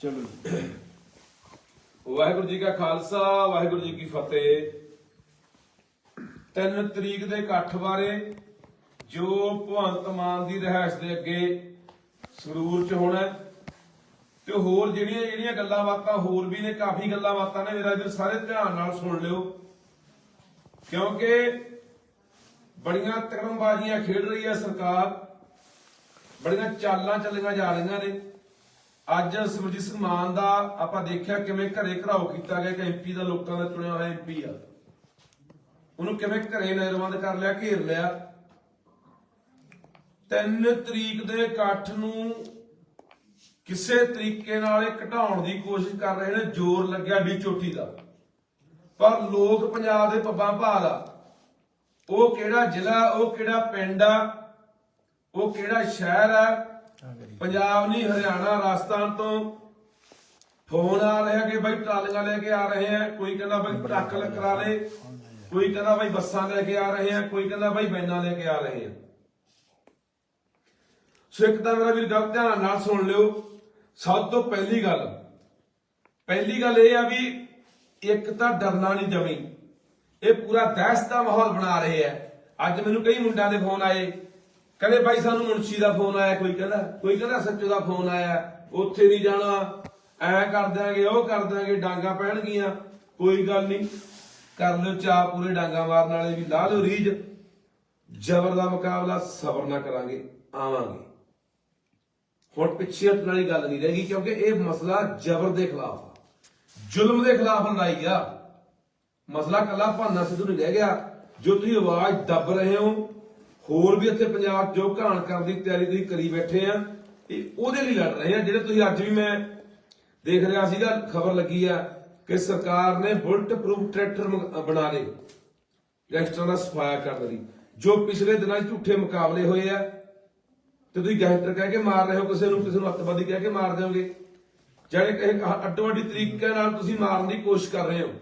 ਚਲੋ ਜੀ। ਵਾਹਿਗੁਰੂ ਜੀ ਕਾ ਖਾਲਸਾ, ਵਾਹਿਗੁਰੂ ਜੀ ਕੀ ਫਤਿਹ। ਤਿੰਨ ਤਰੀਕ ਦੇ ਇਕੱਠ ਬਾਰੇ ਜੋ ਭਵੰਤ ਮਾਨ ਦੀ ਰਹਿائش ਦੇ ਅੱਗੇ ਸਰੂਰ ਚ ਹੋਣਾ ਤੇ ਹੋਰ ਜਿਹੜੀਆਂ ਜਿਹੜੀਆਂ ਗੱਲਾਂ ਬਾਤਾਂ, ਹੋਰ ਵੀ ਨੇ, ਕਾਫੀ ਗੱਲਾਂ ਬਾਤਾਂ ਨੇ, ਮੇਰਾ ਇਧਰ ਸਾਰੇ ਧਿਆਨ ਨਾਲ ਸੁਣ ਲਿਓ। ਕਿਉਂਕਿ ਬੜੀਆਂ ਤਕਰਮਬਾਜ਼ੀਆਂ ਖੇਡ ਰਹੀ ਹੈ ਸਰਕਾਰ, ਬੜੀਆਂ ਚਾਲਾਂ ਚੱਲੀਆਂ ਜਾ ਰਹੀਆਂ ਨੇ। ਅੱਜ ਸਿਮਰਜੀਤ ਸਿੰਘ ਮਾਨ ਦਾ ਆਪਾਂ ਦੇਖਿਆ ਕਿਵੇਂ ਘਰੇ ਘਰਾਓ ਕੀਤਾ ਗਿਆ ਕਿ ਐਮਪੀ ਦਾ ਲੋਕਾਂ ਦਾ ਚੁਣਿਆ ਹੋਇਆ ਐਮਪੀ ਆ। ਉਹਨੂੰ ਕਿਵੇਂ ਘਰੇ ਨਜ਼ਰਬੰਦ ਕਰ ਲਿਆ, ਘੇਰ ਲਿਆ। ਤਿੰਨ ਤਰੀਕ ਦੇ ਇਕੱਠ ਨੂੰ ਕਿਸੇ ਤਰੀਕੇ ਨਾਲ ਇਹ ਘਟਾਉਣ ਦੀ ਕੋਸ਼ਿਸ਼ ਕਰ ਰਹੇ ਨੇ, ਜ਼ੋਰ ਲੱਗਿਆ ਵੀ ਚੋਟੀ ਦਾ। ਪਰ ਲੋਕ ਪੰਜਾਬ ਦੇ ਪੱਬਾਂ ਭਾਲ ਆ। ਉਹ ਕਿਹੜਾ ਜ਼ਿਲ੍ਹਾ, ਉਹ ਕਿਹੜਾ ਪਿੰਡ ਆ, ਉਹ ਕਿਹੜਾ ਸ਼ਹਿਰ ਆ ਪੰਜਾਬ ਨਹੀਂ ਹਰਿਆਣਾ ਰਾਜਸਥਾਨ ਤੋਂ ਫੋਨ ਆ ਰਿਹਾ ਕਿ ਬਈ ਟਰਾਲੀਆਂ ਲੈ ਕੇ ਆ ਰਹੇ ਆ। ਕੋਈ ਕਹਿੰਦਾ ਬਈ ਟਰੱਕ ਕਰਾ ਲੇ ਕੋਈ ਕਹਿੰਦਾ ਬਈ ਬੱਸਾਂ ਲੈ ਕੇ ਆ ਰਹੇ ਆ। ਕੋਈ ਕਹਿੰਦਾ ਬਈ ਵੈਨਾਂ ਲੈ ਕੇ ਆ ਰਹੇ ਆ। ਸੋ ਇੱਕ ਤਾਂ ਮੇਰਾ ਵੀਰ ਗੱਲ ਧਿਆਨ ਨਾਲ ਸੁਣ ਲਿਓ। ਸਭ ਤੋਂ ਪਹਿਲੀ ਗੱਲ ਪਹਿਲੀ ਗੱਲ ਇਹ ਆ ਵੀ ਇੱਕ ਤਾਂ ਡਰਨਾ ਨਹੀਂ ਜਮੀ। ਇਹ ਪੂਰਾ ਦਹਿਸ਼ਤ ਦਾ ਮਾਹੌਲ ਬਣਾ ਰਹੇ ਆ। ਅੱਜ ਮੈਨੂੰ ਕਈ ਮੁੰਡਿਆਂ ਦੇ ਫੋਨ ਆਏ। ਕਹਿੰਦੇ ਭਾਈ ਸਾਨੂੰ ਮੁਨਸ਼ੀ ਦਾ ਫੋਨ ਆਇਆ, ਕੋਈ ਕਹਿੰਦਾ ਕੋਈ ਕਹਿੰਦਾ ਸੱਚੋ ਦਾ ਫੋਨ ਆਇਆ, ਉੱਥੇ ਨਹੀਂ ਜਾਣਾ, ਐ ਕਰ ਦਿਆਂਗੇ, ਉਹ ਕਰ ਦਿਆਂਗੇ, ਡਾਂਗਾ ਪੈਣਗੀਆਂ, ਕੋਈ ਗੱਲ ਨਹੀਂ, ਕਰ ਲਿਓ ਚਾਹ ਪੂਰੇ, ਡਾਂਗਾ ਮਾਰਨ ਵਾਲੇ ਵੀ ਲਾ ਲਿਓ ਰੀਜ ਜ਼ਬਰ ਦਾ ਮੁਕਾਬਲਾ ਸਬਰ ਨਾਲ ਕਰਾਂਗੇ, ਆਵਾਂਗੇ। ਹੁਣ ਪਿੱਛੇ ਹਟਣ ਵਾਲੀ ਗੱਲ ਨਹੀਂ ਰਹੇਗੀ, ਕਿਉਂਕਿ ਇਹ ਮਸਲਾ ਜ਼ਬਰ ਦੇ ਖਿਲਾਫ ਆ। ਜ਼ੁਲਮ ਦੇ ਖਿਲਾਫ ਲੜਾਈ ਆ। ਮਸਲਾ ਕੱਲਾ ਭਾਨਾ ਸਿੱਧੂ ਨਹੀਂ ਰਹਿ ਗਿਆ, ਜੋ ਤੁਸੀਂ ਆਵਾਜ਼ ਦੱਬ ਰਹੇ ਹੋ ਹੋਰ ਵੀ ਇੱਥੇ ਪੰਜਾਬ ਜੋ ਘਾਣ ਕਰਨ ਦੀ ਤਿਆਰੀ ਤੁਸੀਂ ਕਰੀ ਬੈਠੇ ਆ ਇਹ ਉਹਦੇ ਲਈ ਲੜ ਰਹੇ ਆ। ਜਿਹੜੇ ਤੁਸੀਂ ਅੱਜ ਵੀ ਮੈਂ ਦੇਖ ਰਿਹਾ ਸੀਗਾ, ਖਬਰ ਲੱਗੀ ਆ ਕਿ ਸਰਕਾਰ ਨੇ ਬੁਲਟ ਪ੍ਰੂਫ ਟਰੈਕਟਰ ਬਣਾ ਲਏ। ਗੈਂਗਸਟਰਾਂ ਦਾ ਸਫਾਇਆ ਕਰਨ ਲਈ। ਜੋ ਪਿਛਲੇ ਦਿਨਾਂ ਝੂਠੇ ਮੁਕਾਬਲੇ ਹੋਏ ਆ, ਤੇ ਤੁਸੀਂ ਗੈਂਗਸਟਰ ਕਹਿ ਕੇ ਮਾਰ ਰਹੇ ਹੋ, ਕਿਸੇ ਨੂੰ ਕਿਸੇ ਨੂੰ ਅੱਤਵਾਦੀ ਕਹਿ ਕੇ ਮਾਰ ਦਿਓਗੇ। ਜਿਹੜੇ ਕਿਸੇ ਅੱਡੋ ਅੱਡੀ ਤਰੀਕੇ ਨਾਲ ਤੁਸੀਂ ਮਾਰਨ ਦੀ ਕੋਸ਼ਿਸ਼ ਕਰ ਰਹੇ ਹੋ।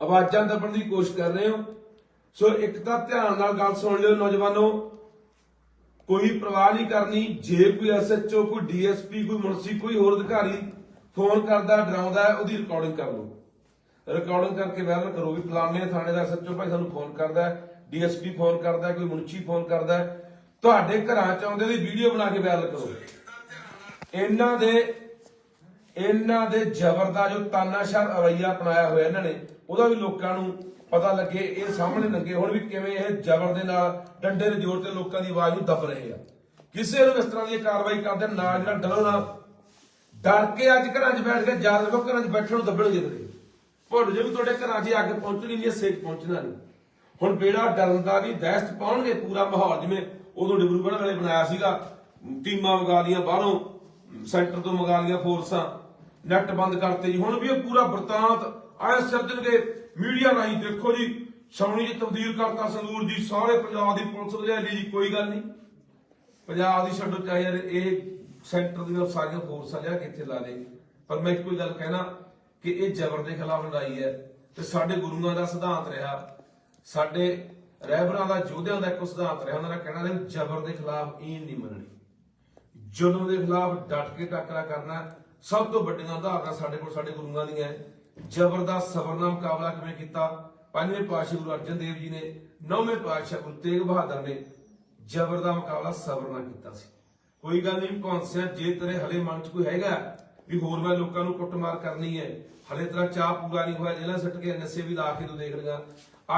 ਆਵਾਜ਼ਾਂ ਦੱਬਣ ਦੀ ਕੋਸ਼ਿਸ਼ ਕਰ ਰਹੇ ਹੋ। ਸੋ ਇੱਕ ਤਾਂ ਧਿਆਨ ਨਾਲ ਗੱਲ ਸੁਣ ਲਿਓ ਨੌਜਵਾਨੋ। ਕੋਈ ਪਰਵਾਹ ਨਹੀਂ ਕਰਨੀ। ਜੇ ਕੋਈ ਐਸਐਚਓ ਕੋਈ ਡੀਐਸਪੀ ਕੋਈ ਮੁਨਸੀ ਕੋਈ ਹੋਰ ਅਧਿਕਾਰੀ ਫੋਨ ਕਰਦਾ ਡਰਾਉਂਦਾ ਹੈ, ਉਹਦੀ ਰਿਕਾਰਡਿੰਗ ਕਰ ਲਓ। ਰਿਕਾਰਡਿੰਗ ਕਰਕੇ ਵਾਇਰਲ ਕਰੋ ਵੀ ਫਲਾਣੇ ਥਾਣੇ ਦਾ ਐਸਐਚਓ ਭਾਈ ਸਾਨੂੰ ਫੋਨ ਕਰਦਾ ਡੀਐਸਪੀ ਫੋਨ ਕਰਦਾ ਕੋਈ ਮੁਨਸ਼ੀ ਫੋਨ ਕਰਦਾ ਤੁਹਾਡੇ ਘਰਾਂ ਚ ਆਉਂਦੇ ਦੀ ਵੀਡੀਓ ਬਣਾ ਕੇ ਵਾਇਰਲ ਕਰੋ। ਇਹਨਾਂ ਦੇ ਇਹਨਾਂ ਦੇ ਜ਼ਬਰ ਦਾ ਜੋ ਤਾਨਾਸ਼ਾਹ ਰਵਈਆ ਅਪਣਾਇਆ ਹੋਇਆ ਇਹਨਾਂ ਨੇ ਉਹਦਾ ਵੀ ਲੋਕਾਂ ਨੂੰ ਪਤਾ ਲੱਗੇ, ਇਹ ਸਾਹਮਣੇ ਲੱਗੇ ਹੁਣ ਵੀ ਕਿਵੇਂ ਇਹ ਜ਼ਬਰ ਦੇ ਨਾਲ ਡੰਡੇ ਦੇ ਜ਼ੋਰ ਤੇ ਲੋਕਾਂ ਦੀ ਆਵਾਜ਼ ਨੂੰ ਦੱਬ ਰਹੇ ਆ। ਕਿਸੇ ਨੂੰ ਇਸ ਤਰ੍ਹਾਂ ਦੀ ਕਾਰਵਾਈ ਕਰਦੇ ਨਾ ਜਿਹੜਾ ਡਰੋ ਨਾ, ਡਰ ਕੇ ਅੱਜ ਘਰਾਂ 'ਚ ਬੈਠ ਕੇ ਯਾਦ ਰੱਖੋ, ਘਰਾਂ 'ਚ ਬੈਠਣ ਨੂੰ ਦੱਬਣ ਜਿੱਦਦੇ ਭੁੱਲ ਜੇ ਵੀ ਤੁਹਾਡੇ ਘਰਾਂ 'ਚ ਅੱਗ ਪਹੁੰਚਣੀ ਨਹੀਂ ਸੇਕ ਪਹੁੰਚਣਾ ਨਹੀਂ। ਹੁਣ ਬੇੜਾ ਡਰਨ ਦਾ ਵੀ ਦਹਿਸ਼ਤ ਪਾਉਣਗੇ ਪੂਰਾ ਮਾਹੌਲ, ਜਿਵੇਂ ਉਦੋਂ ਡਿਬਰੂਗੜ੍ਹ ਵਾਲੇ ਬਣਾਇਆ ਸੀਗਾ, ਟੀਮਾਂ ਮੰਗਾ ਲੀਆਂ ਬਾਹਰੋਂ, ਸੈਂਟਰ ਤੋਂ ਮੰਗਾ ਲੀਆਂ ਫੋਰਸਾਂ, ਨੈਟ ਬੰਦ ਕਰਤੇ ਜੀ। ਹੁਣ ਵੀ ਉਹ ਪੂਰਾ ਵਰਤਾਂਤ ਆਏ ਸਿਰਜਣਗੇ ਮੀਡੀਆ ਰਾਹੀਂ ਦੇਖੋ ਜੀ ਸੌਣੀ ਚ ਤਬਦੀਲ ਕਰਤਾ ਸੰਗੂਰ ਜੀ, ਸਾਰੇ ਪੰਜਾਬ ਦੀ ਪੁਲਿਸ ਵਧਿਆਲੀ ਜੀ, ਕੋਈ ਗੱਲ ਨਹੀਂ। ਪੰਜਾਬ ਦੀ ਛੱਡੋ, ਚਾਹੇ ਯਾਰ ਇਹ ਸੈਂਟਰ ਦੀਆਂ ਸਾਰੀਆਂ ਫੋਰਸਾਂ ਲਿਆ ਕੇ ਲਾ ਦੇ। ਪਰ ਮੈਂ ਇੱਕੋ ਗੱਲ ਕਹਿਣਾ ਕਿ ਇਹ ਜ਼ਬਰ ਦੇ ਖਿਲਾਫ ਲੜਾਈ ਹੈ ਤੇ ਸਾਡੇ ਗੁਰੂਆਂ ਦਾ ਸਿਧਾਂਤ ਰਿਹਾ। ਸਾਡੇ ਰਹਿਬਰਾਂ ਦਾ, ਯੋਧਿਆਂ ਦਾ ਇੱਕ ਸਿਧਾਂਤ ਰਿਹਾ। ਉਹਨਾਂ ਦਾ ਕਹਿਣਾ ਰਿਹਾ, ਜ਼ਬਰ ਦੇ ਖਿਲਾਫ ਈਨ ਨਹੀਂ ਮੰਨਣੀ। ਜ਼ੁਲਮ ਦੇ ਖਿਲਾਫ ਡਟ ਕੇ ਟੱਕਰਾ ਕਰਨਾ ਸਭ ਤੋਂ ਵੱਡੀਆਂ ਉਦਾਹਰਨਾਂ ਸਾਡੇ ਕੋਲ ਸਾਡੇ ਗੁਰੂਆਂ ਦੀਆਂ ਹੈ। ਜਬਰ ਦਾ ਸਬਰ ਨਾਲ ਮੁਕਾਬਲਾ ਕਿਵੇਂ ਕੀਤਾ? ਪੰਜਵੇਂ ਪਾਤਸ਼ਾਹ ਗੁਰੂ ਅਰਜਨ ਦੇਵ ਜੀ ਨੇ, ਨੌਵੇਂ ਪਾਤਸ਼ਾਹ ਗੁਰੂ ਤੇਗ ਬਹਾਦਰ ਨੇ ਜ਼ਬਰ ਦਾ ਮੁਕਾਬਲਾ ਸਬਰ ਨਾਲ ਕੀਤਾ ਸੀ। ਕੋਈ ਗੱਲ ਨਹੀਂ ਕੌਂਸਿਆ ਜੇ ਤੇਰੇ ਹਲੇ ਮਨ 'ਚ ਕੋਈ ਹੈਗਾ ਵੀ ਹੋਰ ਮੈਂ ਲੋਕਾਂ ਨੂੰ ਕੁੱਟਮਾਰ ਕਰਨੀ ਹੈ, ਹਲੇ ਤੇਰਾ ਚਾਹ ਪੂਰਾ ਨਹੀਂ ਹੋਇਆ ਜਿਹੜਾ ਸੱਟ ਕੇ ਨਸ਼ੇ ਵੀ ਲਾ ਕੇ ਤੂੰ ਦੇਖ ਲਿਆ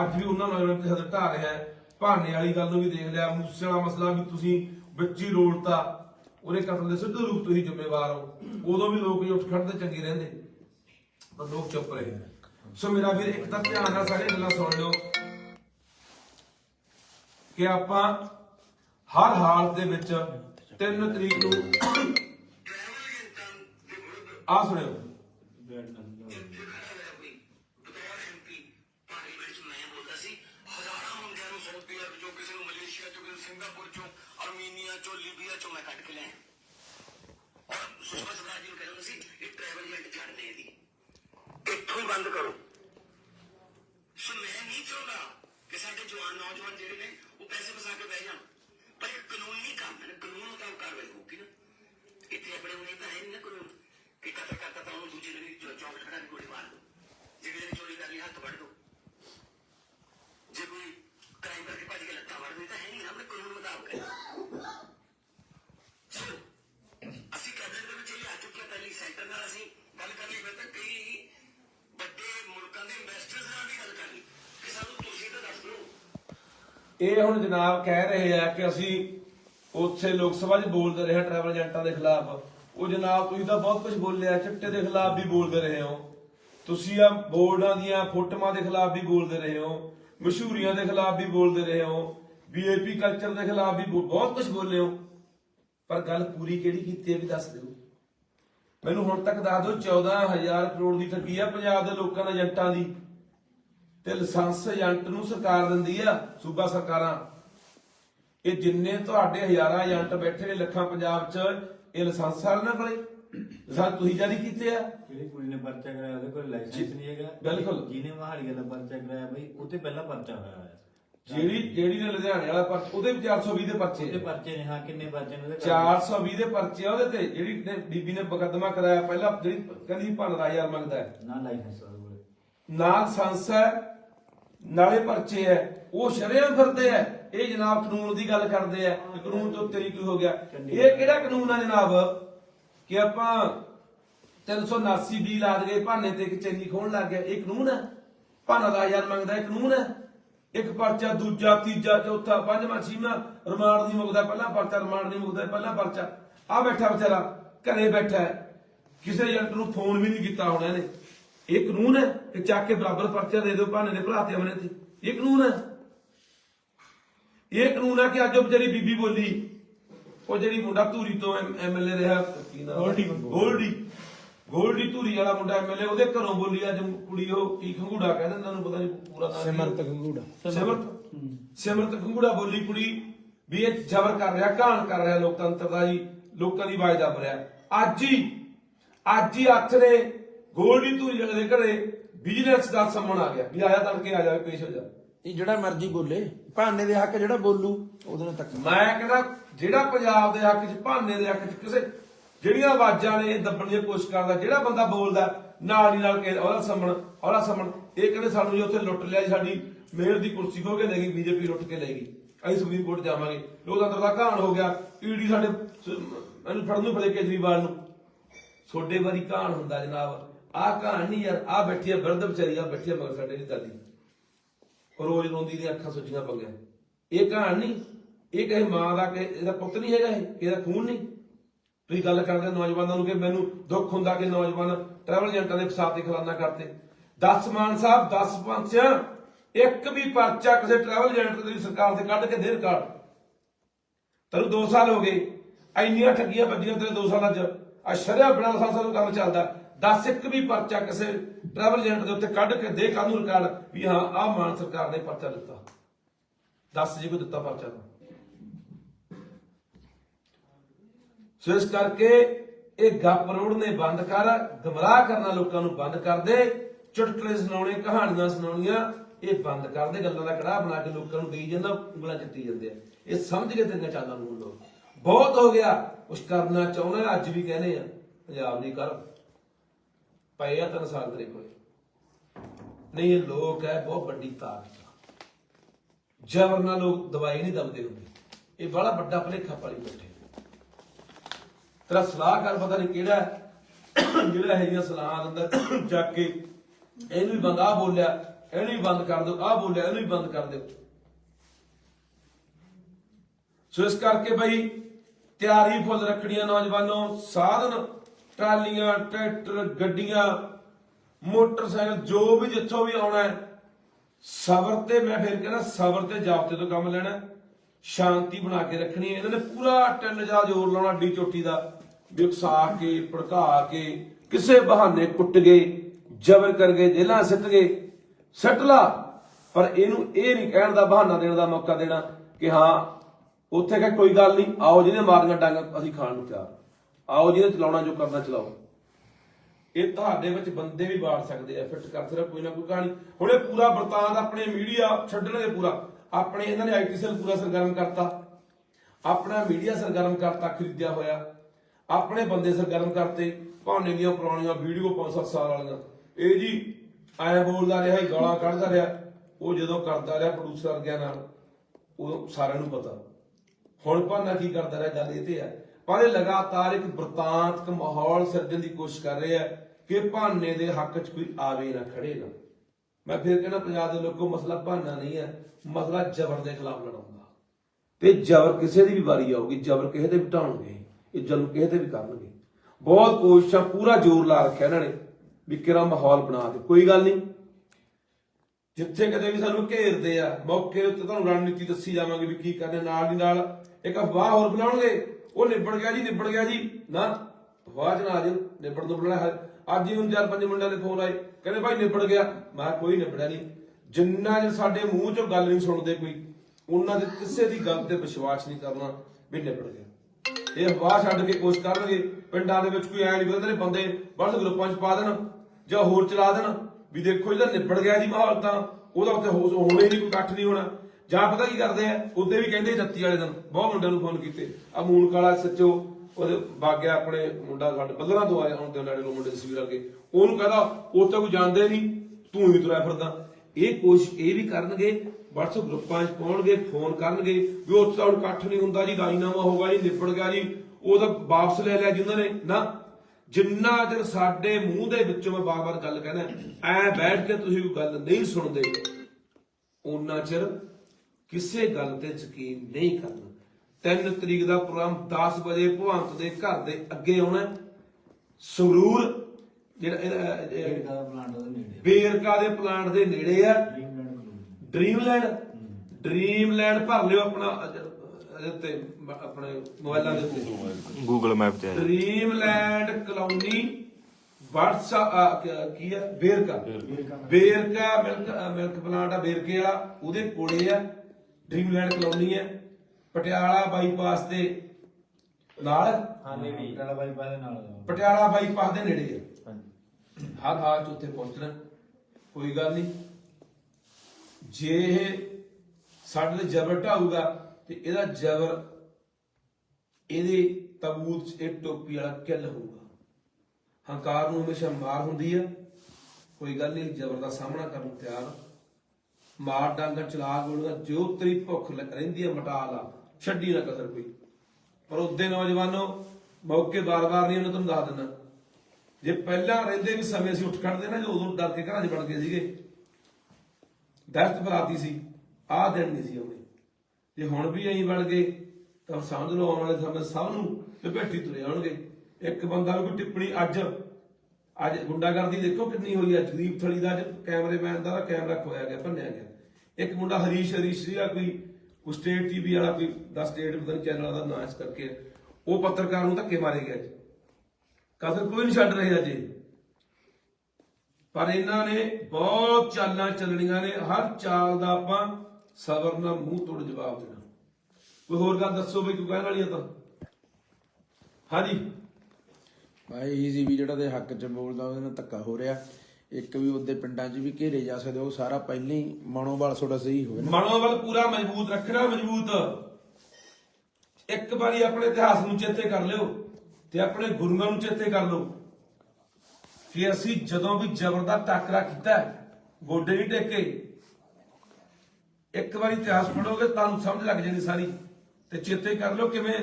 ਅੱਜ ਵੀ ਉਹਨਾਂ ਨੌਜਵਾਨਾਂ ਤੇ ਹੱਥ ਢਾ ਰਿਹਾ ਹੈ, ਭਾਨੇ ਵਾਲੀ ਗੱਲ ਨੂੰ ਵੀ ਦੇਖ ਲਿਆ, ਮੂਸੇ ਵਾਲਾ ਮਸਲਾ ਵੀ ਤੁਸੀਂ ਬੱਚੀ ਹੀ ਰੋਲਤਾ। ਉਹਦੇ ਕਤਲ ਦੇ ਸਿੱਧੇ ਰੂਪ ਤੋਂ ਹੀ ਜ਼ਿੰਮੇਵਾਰ ਹੋ। ਉਦੋਂ ਵੀ ਲੋਕ ਉੱਠ ਖੜਦੇ ਚੰਗੇ ਰਹਿੰਦੇ। ਪਰ ਲੋਕ ਚੁੱਪ ਰਹੇ ਸੋ ਮੇਰਾ ਵੀਰ, ਇੱਕ ਤਾਂ ਧਿਆਨ ਨਾਲ ਸਾਰੀਆਂ ਗੱਲਾਂ ਸੁਣ ਲਿਓ ਕਿ ਆਪਾਂ ਹਰ ਹਾਲਤ ਦੇ ਵਿੱਚ 3 ਤਰੀਕ ਨੂੰ ਆ ਸੁਣਿਓ। ਸਿੰਗਾਪੁਰ ਚੋਂ ਅਰਮੀਨੀਆ ਚੋਂ ਲੀਬੀਆ ਚੋਂ ਮੈਂ ਕੱਢ ਕੇ ਲਿਆ ਔਰ ਸੁਸ਼ਮਾ ਸਵਰਾਜ ਨੂੰ ਕਹਿੰਦਾ ਸੀ, ਇਹ ਟਰੈਵਲ ਏਜੰਟ ਛੱਡਨੇ ਦੀ। ਇੱਥੋਂ ਬੰਦ ਕਰੋ। ਸੋ ਮੈਂ ਨਹੀਂ ਚਾਹੁੰਦਾ ਕਿ ਸਾਡੇ ਜਵਾਨ ਨੌਜਵਾਨ ਜਿਹੜੇ ਨੇ, ਉਹ ਪੈਸੇ ਫਸਾ ਕੇ ਬਹਿ ਜਾਣ ਪਰ ਇਹ ਕਾਨੂੰਨੀ ਕੰਮ ਹੈ ਨਾ, ਕਾਨੂੰਨ ਮੁਤਾਬਕ ਕਾਰਵਾਈ ਹੋਊਗੀ ਨਾ ਇੱਥੇ ਆਪਣੇ ਹੁਣੇ ਤਾਂ ਹੈ ਨਹੀਂ ਨਾ ਕਾਨੂੰਨ ਦੂਜੇ ਦਿਨ ਹੀ ਚੌਕਲੇਟ ਖੜਾ ਕੇ ਗੋਲੀ ਮਾਰ ਦੋ ਜਿਹੜੇ ਦਿਨ ਚੋਰੀ ਕਰ ਲਈ ਹੱਥ ਵੱਢ ਦੋ ਜੇ ਕੋਈ ਕ੍ਰਾਈਮ ਕਰਕੇ ਭੱਜ ਕੇ ਲੱਤਾਂ ਵੱਢ ਦੇ ਤਾਂ ਹੈ ਨਹੀਂ ਨਾ ਆਪਣੇ ਕਾਨੂੰਨ ਮੁਤਾਬਕ ਹੈ ਸੋ ਅਸੀਂ ਕੈਬਨਿਟ ਦੇ ਵਿੱਚ ਇਹ ਆ ਚੁੱਕੇ ਹਾਂ ਪਹਿਲੀ ਸੈਂਟਰ ਨਾਲ ਅਸੀਂ ਗੱਲ ਕਰ ਲਈ ਫਿਰ ਤਾਂ ਕਈ ਵੱਡੇ ਮੁਲਕਾਂ ਦੇ ਇਨਵੈਸਟਰਸ ਨਾਲ ਵੀ ਗੱਲ ਕਰ ਲਈ ਕਿ ਸਾਨੂੰ ਤੁਸੀਂ ਤਾਂ ਦੱਸ ਦਿਓ ਇਹ ਹੁਣ ਜਨਾਬ ਕਹਿ ਰਹੇ ਆ ਕਿ ਅਸੀਂ ਉੱਥੇ ਲੋਕ ਸਭਾ 'ਚ ਬੋਲਦੇ ਰਹੇ ਟਰੈਵਲ ਏਜੰਟਾਂ ਦੇ ਖਿਲਾਫ। ਉਹ ਜਨਾਬ ਤੁਸੀਂ ਤਾਂ ਬਹੁਤ ਕੁਝ ਬੋਲਿਆ, ਚਿੱਟੇ ਦੇ ਖਿਲਾਫ ਵੀ ਬੋਲਦੇ ਰਹੇ ਹੋ। ਤੁਸੀਂ ਆ ਬੋਰਡਾਂ ਦੀਆਂ ਫੋਟੋਆਂ ਦੇ ਖਿਲਾਫ ਵੀ ਬੋਲਦੇ ਰਹੇ ਹੋ, ਮਸ਼ਹੂਰੀਆਂ ਦੇ ਖਿਲਾਫ ਵੀ ਬੋਲਦੇ ਰਹੇ ਹੋ ਵੀਆਈਪੀ ਕਲਚਰ ਦੇ ਖਿਲਾਫ ਵੀ ਬਹੁਤ ਕੁਝ ਬੋਲੇ ਹੋ। ਪਰ ਗੱਲ ਪੂਰੀ ਕਿਹੜੀ ਕੀਤੀ ਹੈ ਵੀ ਦੱਸ ਦਿਓ। ਮੈਨੂੰ ਹੁਣ ਤੱਕ ਦੱਸ ਦਿਓ 14000 ਕਰੋੜ ਦੀ ਠੱਗੀ ਆ ਪੰਜਾਬ ਦੇ ਲੋਕਾਂ ਦੇ ਏਜੰਟਾਂ ਦੀ। ਤੇ ਲਾਇਸੈਂਸ ਏਜੰਟ ਨੂੰ ਸਰਕਾਰ ਦਿੰਦੀ ਆ ਸੂਬਾ ਸਰਕਾਰਾਂ। ਇਹ ਜਿੰਨੇ ਤੁਹਾਡੇ ਹਜ਼ਾਰਾਂ ਏਜੰਟ ਬੈਠੇ ਨੇ ਲੱਖਾਂ ਪੰਜਾਬ 'ਚ ਇਹ ਲਾਇਸੈਂਸ ਵਾਲਿਆਂ ਕੋਲੇ। ਲਾਇਸੈਂਸ ਤੁਸੀਂ ਜਾਰੀ ਕੀਤੇ ਆ। ਜਿਹੜੀ ਕੁੜੀ ਨੇ ਪਰਚਾ ਕਰਾਇਆ ਉਹਦੇ ਕੋਲ ਲਾਇਸੈਂਸ ਨਹੀਂ ਹੈਗਾ। ਬਿਲਕੁਲ। ਜਿਹਨੇ ਮਹਾਲੀ ਦਾ ਪਰਚਾ ਕਰਾਇਆ ਬਈ ਉੱਤੇ ਪਹਿਲਾਂ ਪਰਚਾ ਹੋਇਆ ਹੋਇਆ ਜਿਹੜੀ ਜਿਹੜੀ ਨੇ ਲੁਧਿਆਣੇ ਵਾਲਾ ਪਰਚ ਉਹਦੇ ਵੀ 420 ਦੇ ਪਰਚੇ। ਉਹਦੇ ਆ। ਪਰਚੇ ਨੇ ਹਾਂ ਕਿੰਨੇ ਪਰਚੇ ਨੇ ਉਹਦੇ 420 ਦੇ ਪਰਚੇ ਆ ਉਹਦੇ ਤੇ ਜਿਹੜੀ ਨੇ ਬੀਬੀ ਨੇ ਮੁਕੱਦਮਾ ਕਰਾਇਆ ਪਹਿਲਾਂ ਜਿਹੜੀ ਕਹਿੰਦੀ ਭੰਨ ਦਾ ਹਜ਼ਾਰ ਮੰਗਦਾ ਹੈ। ਨਾ ਲਾਇਸੈਂਸ ਉਹਦੇ ਕੋਲ। ਨਾਲ ਸੰਸ ਹੈ ਨਾਲੇ ਪਰਚੇ ਹੈ ਉਹ ਸ਼ਰੇਆਮ ਫਿਰਦੇ ਆ ਇਹ ਜਨਾਬ ਕਾਨੂੰਨ ਦੀ ਗੱਲ ਕਰਦੇ ਆ ਕਿ ਕਾਨੂੰਨ ਤੋਂ ਹੀ ਕੀ ਹੋ ਗਿਆ? ਇਹ ਕਿਹੜਾ ਕਾਨੂੰਨ ਆ ਜਨਾਬ? ਕਿ ਆਪਾਂ 379 ਬੀ ਲਾ ਦਗੇ ਭਾਨੇ ਤੇ ਇੱਕ ਚੈਨੀ ਖੋਣ ਲੱਗ ਗਿਆ ਇਹ ਕਾਨੂੰਨ ਹੈ ਭਾਨਾ ਦਾ ਹਜ਼ਾਰ ਮੰਗਦਾ ਇਹ ਕਾਨੂੰਨ ਹੈ ਇੱਕ ਪਰਚਾ ਦੂਜਾ ਤੀਜਾ ਚੌਥਾ ਪੰਜਵਾਂ ਛੇਵਾਂ ਰਿਮਾਂਡ ਨਹੀਂ ਮੁਕਦਾ ਪਹਿਲਾ ਪਰਚਾ ਰਿਮਾਂਡ ਨਹੀਂ ਮੁਕਦਾ ਪਹਿਲਾ ਪਰਚਾ। ਆ ਬੈਠਾ ਵਿਚਾਰਾ ਘਰੇ ਬੈਠਾ ਕਿਸੇ ਏਜੰਟ ਨੂੰ ਫੋਨ ਵੀ ਨਹੀਂ ਕੀਤਾ ਹੋਣਾ ਇਹਨੇ। ਇਹ ਕਾਨੂੰਨ ਹੈ ਕਿ ਚੱਕ ਕੇ ਬਰਾਬਰ ਪਰਚਾ ਦੇ ਦਿਓ ਭਾਨੇ ਦੇ ਭਰਾ ਤੇ ਅਮਨੇ ਤੇ। ਇਹ ਕਾਨੂੰਨ ਹੈ। ਇਹ ਕਾਨੂੰਨ ਹੈ ਕਿ ਅੱਜ ਉਹ ਵਿਚਾਰੀ ਬੀਬੀ ਬੋਲੀ ਉਹ ਜਿਹੜੀ ਮੁੰਡਾ ਧੂਰੀ ਤੋਂ ਐਮਐਲਏ ਰਿਹਾ ਗੋਲਡੀ। ਗੋਲਡੀ। ਗੋਲਡੀ ਧੂਰੀ ਵਾਲਾ ਮੁੰਡਾ ਐਮਐਲਏ ਉਹਦੇ ਘਰੋਂ ਬੋਲੀ ਅੱਜ ਕੁੜੀ ਉਹ ਕੀ ਖੰਗੂੜਾ ਕਹਿੰਦੇ ਇਹਨਾਂ ਨੂੰ ਪਤਾ ਨਹੀਂ ਪੂਰਾ ਨਾਮ ਸਿਮਰਤ ਖੰਗੂੜਾ। ਸਿਮਰਤ। ਸਿਮਰਤ ਖੰਗੂੜਾ ਬੋਲੀ ਕੁੜੀ ਵੀ ਇਹ ਜ਼ਬਰ ਕਰ ਰਿਹਾ ਘਾਣ ਕਰ ਰਿਹਾ ਲੋਕਤੰਤਰ ਦਾ ਜੀ ਲੋਕਾਂ ਦੀ ਆਵਾਜ਼ ਦੱਬ ਰਿਹਾ। ਅੱਜ ਹੀ ਅੱਜ ਹੀ ਹੱਥ ਨੇ ਗੋਲਡੀ ਧੂਰੀ ਵਾਲੇ ਦੇ ਘਰੇ ਵਿਜੀਲੈਂਸ ਦਾ ਸੰਮਣ ਆ ਗਿਆ ਵੀ ਆਇਆ ਤੜਕੇ ਆ ਜਾ ਪੇਸ਼ ਹੋ ਜਾ। ਇਹ ਜਿਹੜਾ ਮਰਜ਼ੀ ਬੋਲੇ ਭਾਨੇ ਦੇ ਹੱਕ ਜਿਹੜਾ ਬੋਲੂ ਉਹਦੇ ਨਾਲ ਤੱਕ ਮੈਂ ਕਹਿੰਦਾ ਜਿਹੜਾ ਪੰਜਾਬ ਦੇ ਹੱਕ 'ਚ ਭਾਨੇ ਦੇ ਹੱਕ 'ਚ ਕਿਸੇ ਜਿਹੜੀਆਂ ਆਵਾਜ਼ਾਂ ਨੇ ਇਹ ਦੱਬਣ ਦੀ ਕੋਸ਼ਿਸ਼ ਕਰਦਾ ਜਿਹੜਾ ਬੰਦਾ ਬੋਲਦਾ ਨਾਲ ਹੀ ਨਾਲ ਕਿ ਉਹਦਾ ਸਮਣ ਉਹਦਾ ਸਮਣ ਇਹ ਕਹਿੰਦੇ ਸਾਨੂੰ ਜੀ ਉੱਥੇ ਲੁੱਟ ਲਿਆ ਸਾਡੀ ਮੇਅਰ ਦੀ ਕੁਰਸੀ ਖੋ ਕੇ ਲੈ ਗਈ ਬੀਜੇਪੀ ਲੁੱਟ ਕੇ ਲੈ ਗਈ। ਅਸੀਂ ਸੁਪਰੀਮ ਕੋਰਟ ਜਾਵਾਂਗੇ। ਲੋਕਤੰਤਰ ਦਾ ਘਾਣ ਹੋ ਗਿਆ। ਈਡੀ ਸਾਡੇ ਇਹਨੂੰ ਫੜਨ ਨੂੰ ਫੜੇ ਕੇਜਰੀਵਾਲ ਨੂੰ। ਛੋਡੇ ਵਾਰੀ ਘਾਣ ਹੁੰਦਾ ਜਨਾਬ। ਆਹ ਘਾਣ ਨਹੀਂ ਯਾਰ, ਆ ਬੈਠੀ ਆ, ਬਿਰਧ ਵਿਚਾਰੀ ਆ ਬੈਠੀ ਆ ਮਗਰ ਸਾਡੇ ਦੀ ਦਾਦੀ। ਰੋਜ਼ ਰੋਂਦੀ ਦੀਆਂ ਅੱਖਾਂ ਸੁੱਜੀਆਂ ਪਈਆਂ। ਇਹ ਕਹਾਣ, ਇਹ ਕਹੇ ਮਾਂ ਦਾ ਕਿ ਇਹਦਾ ਪੁੱਤ ਨਹੀਂ ਹੈਗਾ ਇਹ ਇਹਦਾ ਖੂਨ ਨਹੀਂ। ਤੁਸੀਂ ਗੱਲ ਕਰਦੇ ਨੌਜਵਾਨਾਂ ਨੂੰ ਕਿ ਮੈਨੂੰ ਦੁੱਖ ਹੁੰਦਾ ਕਿ ਨੌਜਵਾਨ ਟਰੈਵਲ ਏਜੰਟਾਂ ਦੇ ਫਸਾਦ ਦੇ ਖਿਲਾਨਾ ਕਰਦੇ 10 ਮਾਨ ਸਾਹਿਬ 10 ਪੰਚਿਆ ਇੱਕ ਵੀ ਪਰਚਾ ਕਿਸੇ ਟਰੈਵਲ ਏਜੰਟ ਦੀ ਸਰਕਾਰ ਦੇ ਕੱਢ ਕੇ ਦੇ ਰਿਕਾਰਡ ਤੈਨੂੰ 2 ਸਾਲ ਹੋ ਗਏ, ਇੰਨੀਆਂ ਠੱਗੀਆਂ ਵੱਜੀਆਂ ਤੇਰੇ 2 ਸਾਲਾਂ 'ਚ। ਆ ਸ਼ਰਿਆ ਬਣਾ ਲਾਇਸੈਂਸਾਂ ਨੂੰ ਕੰਮ ਚੱਲਦਾ। 10 ਇੱਕ ਵੀ ਪਰਚਾ ਕਿਸੇ ਟਰੈਵਲ ਏਜੰਟ ਦੇ ਉੱਤੇ ਕੱਢ ਕੇ ਦੇ ਕਾਨੂੰਨ ਰਿਕਾਰਡ ਵੀ ਹਾਂ, ਆਹ ਮਾਨ ਸਰਕਾਰ ਨੇ ਪਰਚਾ ਦਿੱਤਾ। 10 ਜੀ ਕੋ ਦਿੱਤਾ ਪਰਚਾ ਤਾਂ? ਸੋ ਇਸ ਕਰਕੇ ਇਹ ਗੱਪ ਰੋੜਨੇ ਬੰਦ ਕਰ, ਗਮਰਾਹ ਕਰਨਾ ਲੋਕਾਂ ਨੂੰ ਬੰਦ ਕਰ ਦੇ, ਚੁਟਕਲੇ ਸੁਣਾਉਣੇ, ਕਹਾਣੀਆਂ ਸੁਣਾਉਣੀਆਂ, ਇਹ ਬੰਦ ਕਰ ਦੇ, ਗੱਲਾਂ ਦਾ ਕੜਾਹ ਬਣਾ ਕੇ ਲੋਕਾਂ ਨੂੰ ਦੇਈ ਜਾਂਦਾ, ਉਂਗਲਾਂ ਚੱਟੀ ਜਾਂਦੇ ਆ। ਇਹ ਸਮਝ ਕੇ ਤੇਰੀਆਂ ਚਾਲਾਂ ਨੂੰ ਲੋਕ। ਬਹੁਤ ਹੋ ਗਿਆ, ਕੁਛ ਕਰਨਾ ਚਾਹੁੰਦਾ, ਅੱਜ ਵੀ ਕਹਿੰਦੇ ਆ, ਪੰਜਾਬ ਦੀ ਕਰ। ਪਏ ਆ ਤਿੰਨ ਸਾਲ ਤੇਰੇ ਕੋਲੇ। ਨਹੀਂ, ਇਹ ਲੋਕ ਹੈ, ਬਹੁਤ ਵੱਡੀ ਤਾਕਤ ਜ਼ਬਰ ਨਾਲ ਲੋਕ ਦਵਾਈ ਨਹੀਂ ਦਬਦੇ ਹੁੰਦੇ। ਇਹ ਬੜਾ ਵੱਡਾ ਭਲੇਖਾ ਪਾਲੀ ਬੈਠੇ ਤੇਰਾ ਸਲਾਹਕਾਰ ਪਤਾ ਨਹੀਂ ਕਿਹੜਾ ਜਿਹੜਾ ਇਹ ਸਲਾਹਾਂ ਦਿੰਦਾ ਜਾ ਕੇ ਇਹਨੂੰ ਵੀ ਬੰਦ ਆ ਬੋਲਿਆ, ਇਹਨੂੰ ਵੀ ਬੰਦ ਕਰ ਦਿਓ ਆ ਬੋਲਿਆ, ਇਹਨੂੰ ਵੀ ਬੰਦ ਕਰ ਦਿਓ। ਸੋ ਇਸ ਕਰਕੇ ਬਈ ਤਿਆਰੀ ਫੁੱਲ ਰੱਖਣੀਆਂ ਨੌਜਵਾਨੋ, ਸਾਧਨ ਟਰਾਲੀਆਂ, ਟਰੈਕਟਰ, ਗੱਡੀਆਂ, ਮੋਟਰਸਾਈਕਲ, ਜੋ ਵੀ ਜਿੱਥੋਂ ਵੀ ਆਉਣਾ ਹੈ, ਸਬਰ ਤੇ ਮੈਂ ਫਿਰ ਕਹਿੰਦਾ ਸਬਰ ਤੇ ਜਾਬਤੇ ਤੋਂ ਕੰਮ ਲੈਣਾ ਸ਼ਾਂਤੀ ਬਣਾ ਕੇ ਰੱਖਣੀ ਹੈ। ਇਹਨਾਂ ਨੇ ਪੂਰਾ ਟਿੱਲ ਜਾ ਜ਼ੋਰ ਲਾਉਣਾ ਡੀ ਚੋਟੀ ਦਾ ਵਿਕਸਾ ਕੇ, ਭੜਕਾ ਕੇ, ਕਿਸੇ ਬਹਾਨੇ ਕੁੱਟ ਗਏ, ਜ਼ਬਰ ਕਰ ਗਏ ਜੇਲਾਂ ਸਿੱਟ ਗਏ, ਸੱਟ ਲਾ। ਪਰ ਇਹਨੂੰ ਇਹ ਨਹੀਂ ਕਹਿਣ ਦਾ ਬਹਾਨਾ ਦੇਣ ਦਾ ਮੌਕਾ ਦੇਣਾ ਕਿ ਹਾਂ, ਉੱਥੇ ਕਹ ਕੋਈ ਗੱਲ ਨਹੀਂ, ਆਓ ਜਿਹਨੇ ਮਾਰੀਆਂ ਡਾਂਗਾ, ਅਸੀਂ ਖਾਣ ਨੂੰ ਤਿਆਰ ਆਓ ਜਿਹਨੇ ਚਲਾਉਣਾ ਜੋ ਕਰਨਾ, ਚਲਾਓ। ਇਹ ਤੁਹਾਡੇ ਵਿੱਚ ਬੰਦੇ ਵੀ ਬਾੜ ਸਕਦੇ ਆ ਫਿੱਟ ਕਰ ਸਕਦਾ ਕੋਈ ਨਾ ਕੋਈ ਕਹਾਣੀ। ਹੁਣ ਇਹ ਪੂਰਾ ਵਰਤਾਂਤ ਆਪਣੇ ਮੀਡੀਆ ਛੱਡਣਗੇ ਪੂਰਾ। ਆਪਣੇ ਇਹਨਾਂ ਨੇ ਆਈਟੀ ਸੈੱਲ ਪੂਰਾ ਸਰਗਰਮ ਕਰਤਾ। ਆਪਣਾ ਮੀਡੀਆ ਸਰਗਰਮ ਕਰਤਾ, ਖਰੀਦਿਆ ਹੋਇਆ। ਆਪਣੇ ਬੰਦੇ ਸਰਗਰਮ ਕਰਤੇ ਭਾਨੇ ਦੀਆਂ ਪੁਰਾਣੀਆਂ ਵੀਡੀਓ 5-7 ਸਾਲ ਵਾਲੀਆਂ। ਇਹ ਜੀ, ਐ ਬੋਲਦਾ ਰਿਹਾ ਗਾਲਾਂ ਕੱਢਦਾ ਰਿਹਾ। ਉਹ ਜਦੋਂ ਕਰਦਾ ਰਿਹਾ ਪ੍ਰੋਡਿਊਸਰ ਵਰਗਿਆਂ ਨਾਲ ਉਹ ਸਾਰਿਆਂ ਨੂੰ ਪਤਾ। ਹੁਣ ਭਾਨਾ ਕੀ ਕਰਦਾ ਰਿਹਾ, ਗੱਲ ਇਹ ਤੇ ਆ ਪਰ ਇਹ ਲਗਾਤਾਰ ਇੱਕ ਵਰਤਾਂਤਕ ਮਾਹੌਲ ਸਿਰਜਣ ਦੀ ਕੋਸ਼ਿਸ਼ ਕਰ ਰਹੇ ਹੈ ਕਿ ਭਾਨੇ ਦੇ ਹੱਕ 'ਚ ਕੋਈ ਆਵੇ ਨਾ ਖੜੇ ਨਾ। ਮੈਂ ਫਿਰ ਕਹਿੰਦਾ ਪੰਜਾਬ ਦੇ ਲੋਕੋ, ਮਸਲਾ ਭਾਨਾ ਨਹੀਂ ਹੈ, ਮਸਲਾ ਜ਼ਬਰ ਦੇ ਖਿਲਾਫ ਲੜਾਉਂਦਾ ਤੇ ਜ਼ਬਰ ਕਿਸੇ ਦੀ ਵੀ ਵਾਰੀ ਆਊਗੀ, ਜ਼ਬਰ ਕਿਸੇ ਤੇ ਵੀ ਢਾਉਣਗੇ, ਇਹ ਜ਼ੁਲਮ ਕਿਸੇ ਤੇ ਵੀ ਕਰਨਗੇ। ਬਹੁਤ ਕੋਸ਼ਿਸ਼ਾਂ ਪੂਰਾ ਜ਼ੋਰ ਲਾ ਰੱਖਿਆ ਇਹਨਾਂ ਨੇ ਵੀ ਕਿਹੜਾ ਮਾਹੌਲ ਬਣਾ ਦੇ। ਕੋਈ ਗੱਲ ਨਹੀਂ। ਜਿੱਥੇ ਕਦੇ ਵੀ ਸਾਨੂੰ ਘੇਰਦੇ ਆ, ਮੌਕੇ ਉੱਤੇ ਤੁਹਾਨੂੰ ਰਣਨੀਤੀ ਦੱਸੀ ਜਾਵਾਂਗੇ ਵੀ ਕੀ ਕਰਨੇ। ਨਾਲ ਦੀ ਨਾਲ ਇੱਕ ਅਫਵਾਹ ਹੋਰ ਬਣਾਉਣਗੇ ਉਹ ਨਿਬੜ ਗਿਆ ਜੀ, ਨਿਬੜ ਗਿਆ ਜੀ। ਨਾ ਅਫਵਾਹ ਚ ਨਾ ਆ ਜਾਓ ਨਿਬੜ ਤੋਂ ਬਣਾ ਅੱਜ ਹੀ ਹੁਣ ਚਾਰ ਪੰਜ ਮੁੰਡਿਆਂ ਦੇ ਫੋਨ ਆਏ। ਕਹਿੰਦੇ ਭਾਈ ਨਿਬੜ ਗਿਆ। ਮੈਂ ਕਿਹਾ ਕੋਈ ਨਿਬੜਿਆ ਨਹੀਂ। ਜਿੰਨਾ ਚਿਰ ਸਾਡੇ ਮੂੰਹ ਚੋਂ ਗੱਲ ਨਹੀਂ ਸੁਣਦੇ ਕੋਈ, ਉਹਨਾਂ ਦੇ ਕਿਸੇ ਦੀ ਗੱਲ ਤੇ ਵਿਸ਼ਵਾਸ ਨਹੀਂ ਕਰਨਾ ਵੀ ਨਿਬੜ ਗਿਆ। ਇਹ ਅਫਵਾਹ ਛੱਡ ਕੇ ਕੋਸ਼ਿਸ਼ ਕਰਨਗੇ। ਪਿੰਡਾਂ ਦੇ ਵਿੱਚ ਕੋਈ ਐ ਨਹੀਂ ਬੰਦੇ ਨੇ, ਬੰਦੇ ਬਸ ਗਰੁੱਪਾਂ 'ਚ ਪਾ ਦੇਣ, ਜਾਂ ਹੋਰ ਚਲਾ ਦੇਣ, ਵੀ ਦੇਖੋ ਇਹਦਾ ਨਿਬੜ ਗਿਆ ਜੀ ਮਾਹੌਲ ਤਾਂ, ਉਹਦਾ ਉੱਥੇ ਹੋਣਾ ਹੀ ਨਹੀਂ, ਕੋਈ ਇਕੱਠ ਨਹੀਂ ਹੋਣਾ। ਜਾਂ ਪਤਾ ਕੀ ਕਰਦੇ ਆ ਉੱਤੇ ਵੀ ਕਹਿੰਦੇ ਜੱਤੀ ਵਾਲੇ ਦਿਨ, ਬਹੁਤ ਮੁੰਡਿਆਂ ਨੂੰ ਫੋਨ ਕੀਤੇ। ਆ ਮੂਨ ਕਾਲਾ ਸੱਚੋ, ਉਹਦੇ ਬਾਗਿਆ ਆਪਣੇ ਮੁੰਡਾ ਸਾਡੇ ਬੱਲਰਾਂ ਤੋਂ ਆਇਆ ਹੁਣ ਤੇ ਨਾਲੇ ਨੂੰ ਮੁੰਡੇ ਤਸਵੀਰ ਅੱਗੇ ਉਹਨੂੰ ਕਹਦਾ ਉਹ ਤਾਂ ਕੋਈ ਜਾਣਦੇ ਨਹੀਂ, ਤੂੰ ਹੀ ਤੁਰਿਆ ਫਿਰਦਾ। ਇਹ ਕੋਸ਼ਿਸ਼ ਇਹ ਵੀ ਕਰਨਗੇ, WhatsApp ਗਰੁੱਪਾਂ 'ਚ ਪਾਉਣਗੇ, ਫੋਨ ਕਰਨਗੇ, ਵੀ ਉਹ ਤਾਂ ਇਕੱਠ ਨਹੀਂ ਹੁੰਦਾ ਜੀ, ਰਾਜੀਨਾਮਾ ਹੋਗਾ ਜੀ, ਨਿਬੜ ਗਿਆ ਜੀ, ਉਹ ਤਾਂ ਵਾਪਸ ਲੈ ਲਿਆ ਜਿੰਨਾਂ ਨੇ। ਨਾ, ਜਿੰਨਾ ਚਿਰ ਸਾਡੇ ਮੂੰਹ ਦੇ ਵਿੱਚੋਂ ਮੈਂ ਬਾਰ-ਬਾਰ ਗੱਲ ਕਹਿੰਦਾ, ਐ ਬੈਠ ਕੇ ਤੁਸੀਂ ਕੋਈ ਗੱਲ ਨਹੀਂ ਸੁਣਦੇ। ਉਹਨਾਂ ਚਿਰ ਕਿਸੇ ਗੱਲ ਤੇ ਯਕੀਨ ਨਹੀਂ ਕਰਨਾ। 3 ਤਰੀਕ ਦਾ ਪ੍ਰੋਗਰਾਮ 10 ਵਜੇ ਭਵੰਤ ਦੇ ਘਰ ਦੇ ਅੱਗੇ ਆਉਣਾ। ਸੰਗਰੂਰ ਜਿਹੜਾ ਦਾ ਪਲਾਂਟ ਨੇੜੇ ਬੇਰਕਾ ਦੇ ਪਲਾਂਟ ਦੇ ਨੇੜੇ ਆ। ਡ੍ਰੀਮਲੈਂਡ ਡ੍ਰੀਮਲੈਂਡ ਭਰ ਲਿਓ ਆਪਣਾ ਮ- ਆਪਣੇ ਮੋਬਾਈਲਾਂ ਦੇ ਉੱਤੇ। ਗੂਗਲ ਮੈਪ ਤੇ ਆ। ਡ੍ਰੀਮਲੈਂਡ ਕਲੋਨੀ WhatsApp ਕੀ ਹੈ Verka. Verka. Milk milk plant ਆ ਬੇਰਕੇ ਵਾਲਾ ਉਹਦੇ ਕੋਲੇ ਆ। ਡ੍ਰੀਮਲੈਂਡ ਕਲੋਨੀ ਹੈ ਪਟਿਆਲਾ ਬਾਈਪਾਸ ਤੇ ਨਾਲ। ਹਾਂ ਨੇ ਵੀ ਟਾਲਾ ਬਾਈ ਪਾਦੇ ਨਾਲ। ਦਾ। ਪਟਿਆਲਾ ਬਾਈਪਾਸ ਦੇ ਨੇੜੇ ਆ ਹਾਂਜੀ। ਹਰ ਹਾਲ ਚ ਉੱਥੇ ਪਹੁੰਚਣਾ ਕੋਈ ਗੱਲ ਨਹੀਂ। ਜੇ ਇਹ ਸਾਡੇ ਤੇ ਜ਼ਬਰ ਢਾਊਗਾ ਤੇ ਇਹਦਾ ਜ਼ਬਰ ਇਹਦੇ ਤਬੂਤ 'ਚ ਇਹ ਟੋਪੀ ਵਾਲਾ ਕਿੱਲ ਹੋਊਗਾ। ਹੰਕਾਰ ਨੂੰ ਹਮੇਸ਼ਾ ਮਾਰ ਹੁੰਦੀ ਆ ਕੋਈ ਗੱਲ ਨਹੀਂ ਜ਼ਬਰ ਦਾ ਸਾਹਮਣਾ ਕਰਨ ਨੂੰ ਤਿਆਰ। ਮਾਰ ਡਾਂਗਾ ਚਲਾ ਗੋਲਗਾ ਜੋ ਤੇਰੀ ਭੁੱਖ ਰਹਿੰਦੀ ਆ ਮਟਾ ਲਾ, ਛੱਡੀ ਨਾ ਕਸਰ ਕੋਈ। ਪਰ ਉਹਦੇ ਨੌਜਵਾਨੋ, ਮੌਕੇ ਬਾਰ-ਬਾਰ ਨਹੀਂ ਉਹਨਾਂ ਤੁਹਾਨੂੰ ਦੱਸ ਦਿੰਦਾ ਜੇ ਪਹਿਲਾਂ ਰਹਿੰਦੇ ਵੀ ਸਮੇਂ ਅਸੀਂ ਉੱਠ ਖੜਦੇ ਨਾ ਜੋ ਉਦੋਂ ਡਰ ਕੇ ਘਰਾਂ 'ਚ ਵੜ ਗਏ ਸੀਗੇ। ਦਸਤ ਬਰਾਤੀ ਸੀ, ਆਹ ਦਿਨ ਨਹੀਂ ਸੀ ਆਉਣੇ। ਜੇ ਹੁਣ ਵੀ ਐਂ ਵੜ ਗਏ, ਤਾਂ ਸਮਝ ਲਓ ਆਉਣ ਵਾਲੇ ਸਮੇਂ ਸਭ ਨੂੰ ਲਪੇਟੀ ਤੁਰੇ ਆਉਣਗੇ। ਇੱਕ ਬੰਦਾ ਵੀ ਕੋਈ ਟਿੱਪਣੀ ਅੱਜ ਅੱਜ ਗੁੰਡਾਗਰਦੀ ਦੇਖੋ ਕਿੰਨੀ ਹੋਈ ਹੈ ਜਦੀਪ ਥਲੀ ਦਾ ਅੱਜ ਕੈਮਰੇਮੈਨ ਦਾ ਕੈਮਰਾ ਖੋਇਆ ਗਿਆ, ਭੰਨਿਆ ਗਿਆ। ਇੱਕ ਮੁੰਡਾ ਹਰੀਸ਼ ਹਰੀਸ਼ ਸੀਗਾ ਕੋਈ ਕੋਈ ਸਟੇਟ ਟੀਵੀ ਵਾਲਾ, ਕੋਈ 10 ਸਟੇਟ ਪਤਾ ਚੈਨਲ ਦਾ ਨਾਂ ਇਸ ਕਰਕੇ ਉਹ ਪੱਤਰਕਾਰ ਨੂੰ ਧੱਕੇ ਮਾਰੇ ਗਿਆ ਅੱਜ। ਕਸਰ ਕੋਈ ਨਹੀਂ ਛੱਡ ਰਿਹਾ ਜੀ ਪਰ ਇਹਨਾਂ ਨੇ ਬਹੁਤ ਚਾਲਾਂ ਚੱਲਣੀਆਂ ਨੇ। ਹਰ ਚਾਲ ਦਾ ਆਪਾਂ ਸਬਰ ਨਾਲ ਮੂੰਹ ਤੋੜ ਜਵਾਬ ਦੇਣਾ। ਕੋਈ ਹੋਰ ਗੱਲ ਦੱਸੋ ਬਈ, ਕੋਈ ਕਹਿਣ ਵਾਲੀ ਆ ਤਾਂ? ਹਾਂਜੀ। ਭਾਈ ਈਜ਼ੀ ਵੀ ਜਿਹੜਾ ਦੇ ਹੱਕ 'ਚ ਬੋਲਦਾ, ਉਹਦੇ ਨਾਲ ਧੱਕਾ ਹੋ ਰਿਹਾ। ਇੱਕ ਵੀ ਉਹਦੇ ਪਿੰਡਾਂ 'ਚ ਵੀ ਘੇਰੇ ਜਾ ਸਕਦੇ ਉਹ ਸਾਰਾ ਪਹਿਲਾਂ ਹੀ ਮਨੋਬਲ ਤੁਹਾਡਾ ਸਹੀ ਹੋਵੇ ਨਾ। ਮਨੋਬਲ ਪੂਰਾ ਮਜ਼ਬੂਤ ਰੱਖਣਾ, ਮਜ਼ਬੂਤ। ਇੱਕ ਵਾਰੀ ਆਪਣੇ ਇਤਿਹਾਸ ਨੂੰ ਚੇਤੇ ਕਰ ਲਿਓ ਤੇ ਆਪਣੇ ਗੁਰੂਆਂ ਨੂੰ ਚੇਤੇ ਕਰ ਲਓ। ਕਿ ਅਸੀਂ ਜਦੋਂ ਵੀ ਜ਼ਬਰ ਦਾ ਟਾਕਰਾ ਕੀਤਾ, ਗੋਡੇ ਨਹੀਂ ਟੇਕੇ। ਇੱਕ ਵਾਰੀ ਇਤਿਹਾਸ ਪੜੋਗੇ ਤੁਹਾਨੂੰ ਸਮਝ ਲੱਗ ਜਾਣੀ ਸਾਰੀ। ਤੇ ਚੇਤੇ ਕਰ ਲਓ ਕਿਵੇਂ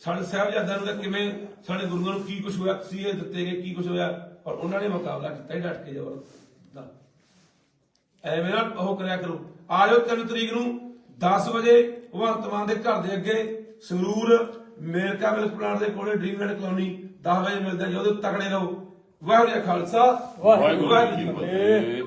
ਸਾਡੇ ਸਾਹਿਬਜ਼ਾਦਿਆਂ ਨੂੰ ਤਾਂ ਕਿਵੇਂ ਸਾਡੇ ਗੁਰੂਆਂ ਨੂੰ ਕੀ ਕੁਝ ਹੋਇਆ ਤਸੀਹੇ ਦਿੱਤੇ ਗਏ ਕੀ ਕੁਝ ਹੋਇਆ? ਔਰ ਉਹਨਾਂ ਨੇ ਮੁਕਾਬਲਾ ਕੀਤਾ ਹੀ ਡਟ ਕੇ ਜ਼ਬਰ ਦਾ। ਐਵੇਂ ਨਾ ਉਹ ਕਰਿਆ ਕਰੋ। ਆ ਜਾਓ 3 ਤਰੀਕ ਨੂੰ 10 ਵਜੇ ਭਗਵੰਤ ਮਾਨ ਦੇ ਘਰ ਦੇ ਅੱਗੇ ਸੰਗਰੂਰ ਮੇਰਕਾ ਮਿਲਕ ਪਲਾਂਟ ਦੇ ਕੋਲੇ ਡ੍ਰੀਮਲੈਂਡ ਕਲੋਨੀ 10 ਵਜੇ ਮਿਲਦੇ ਆ ਜਦੋਂ ਤਕੜੇ ਰਹੋ। ਵਾਹਿਗੁਰੂ ਜੀ ਖਾਲਸਾ ਵਾਹਿਗੁਰੂ ਜੀ ਕੀ ਫਤਿਹ।